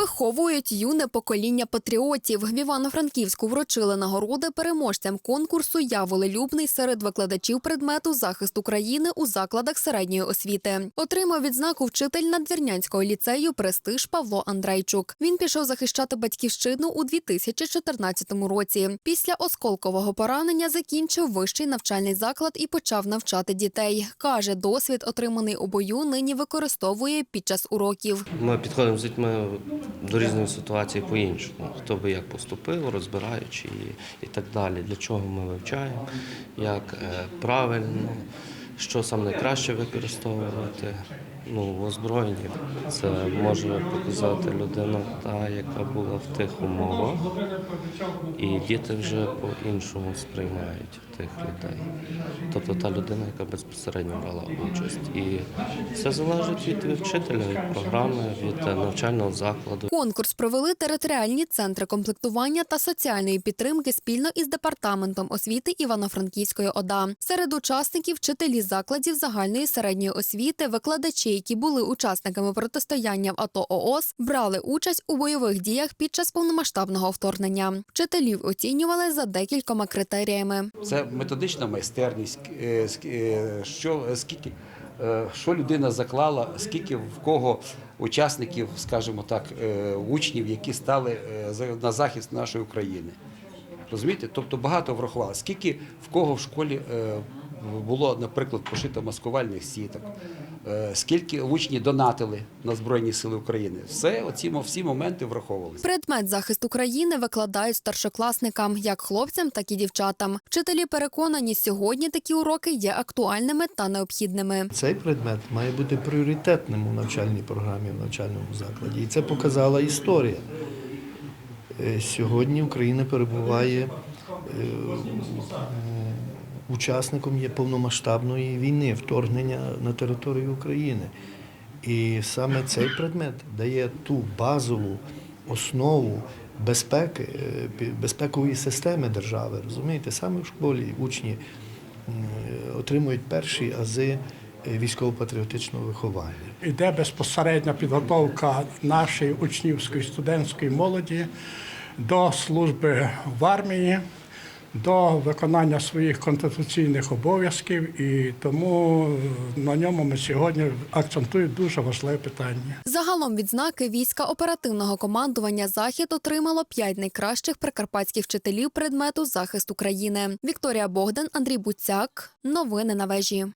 Виховують юне покоління патріотів. В Івано-Франківську вручили нагороди переможцям конкурсу Я волелюбний серед викладачів предмету захист України у закладах середньої освіти. Отримав відзнаку вчитель надвірнянського ліцею Престиж Павло Андрейчук. Він пішов захищати батьківщину у 2014 році. Після осколкового поранення закінчив вищий навчальний заклад і почав навчати дітей. каже, досвід, отриманий у бою, нині використовує під час уроків. Ми підходимо з дітьми до різних ситуацій по-іншому. Хто би як поступив, розбираючи її і так далі. Для чого ми вивчаємо, як е, правильно, що саме найкраще використовувати. Ну, в озброєнні це може показати людина, та, яка була в тих умовах, і діти вже по-іншому сприймають тих людей. Тобто та людина, яка безпосередньо брала участь. І це залежить від вчителя, від програми, від навчального закладу. Конкурс провели територіальні центри комплектування та соціальної підтримки спільно із департаментом освіти Івано-Франківської ОДА. Серед учасників вчителі закладів загальної середньої освіти, викладачі, які були учасниками протистояння в АТО ООС, брали участь у бойових діях під час повномасштабного вторгнення. Вчителів оцінювали за декількома критеріями. Це методична майстерність, е, е, що, е, скільки, що людина заклала, скільки в кого учасників, скажімо так, учнів, які стали на захист нашої України. Розумієте? Тобто багато врахувало. Скільки в кого в школі було, наприклад, пошито маскувальних сіток, е, скільки учні донатили на Збройні Сили України. Все оці всі моменти враховувалися. Предмет захист України викладають старшокласникам, як хлопцям, так і дівчатам. Вчителі переконані, сьогодні такі уроки є актуальними та необхідними. Цей предмет має бути пріоритетним у навчальній програмі в навчальному закладі. І це показала історія. Е, Сьогодні Україна перебуває е, учасником є повномасштабної війни, вторгнення на територію України. І саме цей предмет дає ту базову основу безпеки, е, безпекової системи держави. Розумієте, саме в школі учні е, отримують перші ази е, військово-патріотичного виховання. Іде безпосередня підготовка нашої учнівської студентської молоді до служби в армії, до виконання своїх конституційних обов'язків, і тому е, на ньому ми сьогодні акцентуємо дуже важливе питання. Загалом відзнаки війська оперативного командування Захід отримало п'ять найкращих прикарпатських вчителів предмету захист України. Вікторія Богдан, Андрій Буцяк. Новини на вежі.